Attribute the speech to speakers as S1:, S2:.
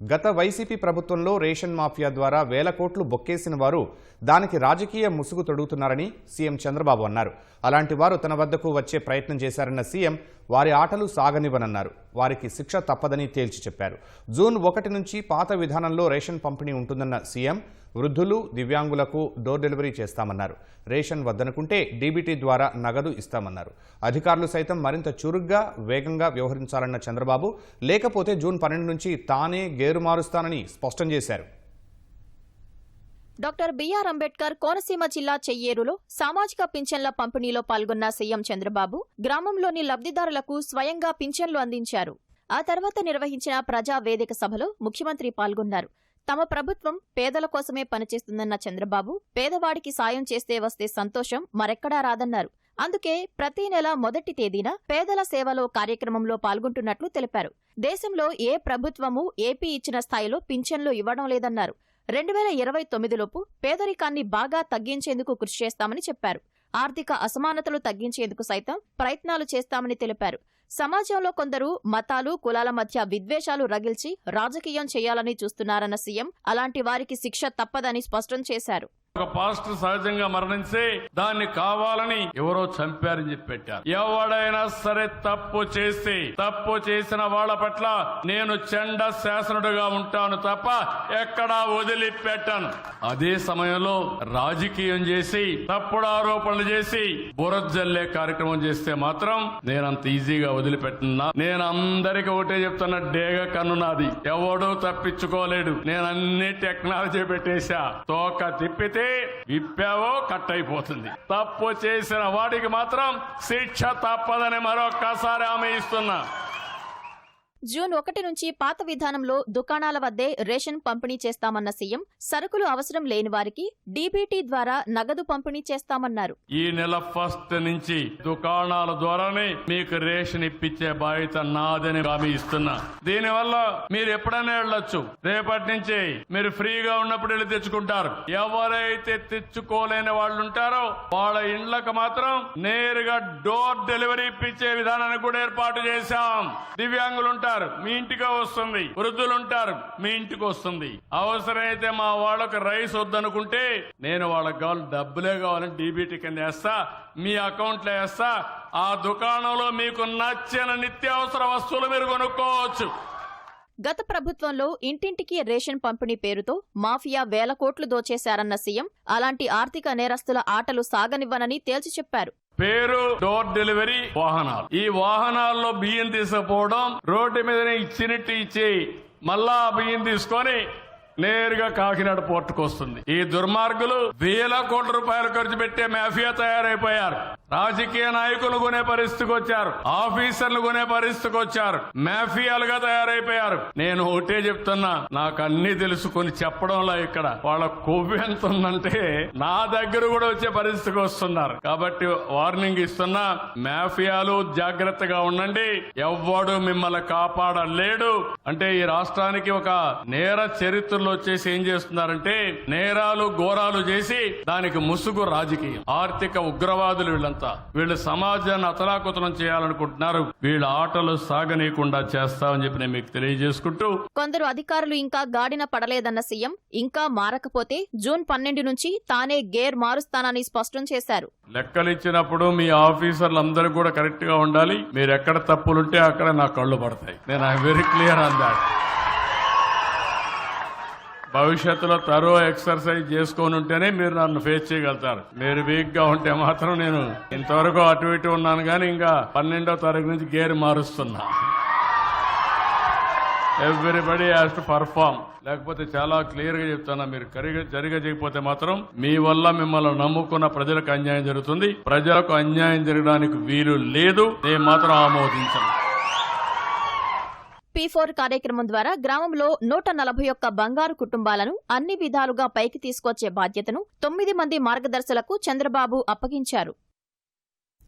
S1: గత వైసీపీ ప్రభుత్వంలో ration mafia ద్వారా వేల కోట్లు బొక్కేసిన వారు దానికి రాజకీయ ముసుగు తొడుగుతున్నారని సీఎం చంద్రబాబు అన్నారు. అలాంటి వారు తన వద్దకు వచ్చే ప్రయత్నం చేశారన్న సీఎం వారి ఆటలు సాగనివ్వనన్నారు. వారికి శిక్ష తప్పదని తేల్చి చెప్పారు. జూన్ ఒకటి నుంచి పాత విధానంలో రేషన్ పంపిణీ ఉంటుందన్న సీఎం వృద్ధులు దివ్యాంగులకు డోర్ డెలివరీ చేస్తామన్నారు. రేషన్ వద్దనుకుంటే డీబీటీ ద్వారా నగదు ఇస్తామన్నారు. అధికారులు సైతం మరింత చురుగ్గా వేగంగా వ్యవహరించాలన్న చంద్రబాబు లేకపోతే జూన్ పన్నెండు నుంచి తానే గేరు మారుస్తానని స్పష్టం చేశారు.
S2: డాక్టర్ బిఆర్ అంబేద్కర్ కోనసీమ జిల్లా చెయ్యేరులో సామాజిక పింఛన్ల పంపిణీలో పాల్గొన్న సీఎం చంద్రబాబు గ్రామంలోని లబ్ధిదారులకు స్వయంగా పింఛన్లు అందించారు. ఆ తర్వాత నిర్వహించిన ప్రజా వేదిక సభలో ముఖ్యమంత్రి పాల్గొన్నారు. తమ ప్రభుత్వం పేదల కోసమే పనిచేస్తుందన్న చంద్రబాబు పేదవాడికి సాయం చేస్తే వస్తే సంతోషం మరెక్కడా రాదన్నారు. అందుకే ప్రతి నెల మొదటి తేదీన పేదల సేవలో కార్యక్రమంలో పాల్గొంటున్నట్లు తెలిపారు. దేశంలో ఏ ప్రభుత్వమూ ఏపీ ఇచ్చిన స్థాయిలో పింఛన్లు ఇవ్వడం లేదన్నారు. రెండు వేల ఇరవై తొమ్మిదిలోపు పేదరికాన్ని బాగా తగ్గించేందుకు కృషి చేస్తామని చెప్పారు. ఆర్థిక అసమానతలు తగ్గించేందుకు సైతం ప్రయత్నాలు చేస్తామని తెలిపారు. సమాజంలో కొందరు మతాలు కులాల మధ్య విద్వేషాలు రగిల్చి రాజకీయం చేయాలని చూస్తున్నారన్న సీఎం అలాంటి వారికి శిక్ష తప్పదని స్పష్టం చేశారు.
S3: ఒక పాస్టర్ సహజంగా మరణించే దాన్ని కావాలని ఎవరో చంపారని చెప్పి పెట్టారు. ఎవడైనా సరే తప్పు చేసి తప్పు చేసిన వాళ్ళ పట్ల నేను చెండ శాసనుడుగా ఉంటాను తప్ప ఎక్కడా వదిలిపెట్టాను. అదే సమయంలో రాజకీయం చేసి తప్పుడు ఆరోపణలు చేసి బురజల్లే కార్యక్రమం చేస్తే మాత్రం నేను అంత ఈజీగా వదిలిపెట్టున్నా నేను అందరికి ఒకటే చెప్తున్నా డేగ కన్ను నాది. ఎవడూ తప్పించుకోలేడు. నేను అన్ని టెక్నాలజీ పెట్టేశా. తోక తిప్పితే విప్పావో కట్ అయిపోతుంది తప్పు చేసిన వాడికి మాత్రం శిక్ష తప్పదని మరొక్కసారి ఆమె ఇస్తున్నా.
S2: జూన్ ఒకటి నుంచి పాత విధానంలో దుకాణాల వద్దే రేషన్ పంపిణీ చేస్తామన్న సీఎం సరుకులు అవసరం లేని వారికి డీబీటీ ద్వారా నగదు పంపిణీ చేస్తామన్నారు.
S3: ఈ నెల ఫస్ట్ నుంచి దుకాణాల ద్వారానే మీకు రేషన్ ఇప్పించే బాధ్యత నాదని హామీ ఇస్తున్నా. దీనివల్ల మీరు ఎప్పుడైనా వెళ్ళొచ్చు. రేపటి నుంచి మీరు ఫ్రీగా ఉన్నప్పుడు వెళ్ళి తెచ్చుకుంటారు. ఎవరైతే తెచ్చుకోలేని వాళ్ళు ఉంటారో వాళ్ళ ఇండ్లకు మాత్రం నేరుగా డోర్ డెలివరీ ఇప్పించే విధానాన్ని కూడా ఏర్పాటు చేశాం. దివ్యాంగులు ఉంటారు మీ ఇంటికి వస్తుంది. వృద్ధులు ఉంటారు మీ ఇంటికి వస్తుంది. అవసరమైతే మా వాళ్ళకు రైస్ వద్దనుకుంటే నేను వాళ్ళకి కావాలి డబ్బులే కావాలని డీబీటీ కింద వేస్తా మీ అకౌంట్లో వేస్తా. ఆ దుకాణంలో మీకు నచ్చిన నిత్యావసర వస్తువులు మీరు కొనుక్కోవచ్చు.
S2: గత ప్రభుత్వంలో ఇంటింటికి రేషన్ పంపిణీ పేరుతో మాఫియా వేల కోట్లు దోచేశారన్న సీఎం అలాంటి ఆర్థిక నేరస్తుల ఆటలు సాగనివ్వనని తేల్చి చెప్పారు.
S3: పేరు డోర్ డెలివరీ వాహనాలు. ఈ వాహనాల్లో బియ్యం తీసుకుపోవడం రోడ్డు మీదనే ఇచ్చినట్టు ఇచ్చి మళ్ళా బియ్యం తీసుకొని నేరుగా కాకినాడ పోర్టుకు వస్తుంది ఈ దుర్మార్గులు వేల కోట్ల రూపాయలు ఖర్చు పెట్టే మాఫియా తయారైపోయారు. రాజకీయ నాయకులు కొనే పరిస్థితికి వచ్చారు. ఆఫీసర్లు కొనే పరిస్థితికి వచ్చారు. మాఫియాలుగా తయారైపోయారు. నేను ఒకటే చెప్తున్నా నాకు అన్ని తెలుసుకొని చెప్పడంలో ఇక్కడ. వాళ్ళ కొవ్వు ఎంత ఉందంటే నా దగ్గర కూడా వచ్చే పరిస్థితికి వస్తున్నారు. కాబట్టి వార్నింగ్ ఇస్తున్నా మాఫియాలు జాగ్రత్తగా ఉండండి. ఎవ్వడు మిమ్మల్ని కాపాడలేడు. అంటే ఈ రాష్ట్రానికి ఒక నేర చరిత్రలో వచ్చేసి ఏం చేస్తున్నారంటే నేరాలు ఘోరాలు చేసి దానికి ముసుగు రాజకీయం. ఆర్థిక ఉగ్రవాదులు వీళ్ళంతా వీళ్ళు సమాజాన్ని అతలాకుతలం చేయాలనుకుంటున్నారు. వీళ్ళ ఆటలు సాగనీయకుండా చేస్తామని చెప్పి నేను మీకు తెలియజేసుకుంటూ
S2: కొందరు అధికారులు ఇంకా గాడిన పడలేదన్న సీఎం ఇంకా మారకపోతే జూన్ పన్నెండు నుంచి తానే గేర్ మారుస్తానని స్పష్టం చేశారు.
S3: లెక్కలు ఇచ్చినప్పుడు మీ ఆఫీసర్లు అందరూ కూడా కరెక్ట్గా ఉండాలి. మీరు ఎక్కడ తప్పులుంటే అక్కడ నా కళ్ళు పడతాయి. నేను I very clear on that భవిష్యత్తులో తరో ఎక్సర్సైజ్ చేసుకొని ఉంటేనే మీరు నన్ను ఫేస్ చేయగలుగుతారు. మీరు వీక్గా ఉంటే మాత్రం నేను ఇంతవరకు అటు ఇటు ఉన్నాను కానీ ఇంకా పన్నెండో తారీఖు నుంచి గేర్ మారుస్తున్నా. ఎవ్రీబడి హ్యాస్ టు పర్ఫామ్ లేకపోతే చాలా క్లియర్గా చెప్తున్నా మీరు కరిగా చేయకపోతే మాత్రం మీ వల్ల మిమ్మల్ని నమ్ముకున్న ప్రజలకు అన్యాయం జరుగుతుంది. ప్రజలకు అన్యాయం జరగడానికి వీలు లేదు. నేను మాత్రం ఆమోదించను.
S2: పీ ఫోర్ కార్యక్రమం ద్వారా గ్రామంలో నూట నలభై ఒక్క బంగారు కుటుంబాలను అన్ని విధాలుగా పైకి తీసుకొచ్చే బాధ్యతను తొమ్మిది మంది మార్గదర్శులకు చంద్రబాబు అప్పగించారు.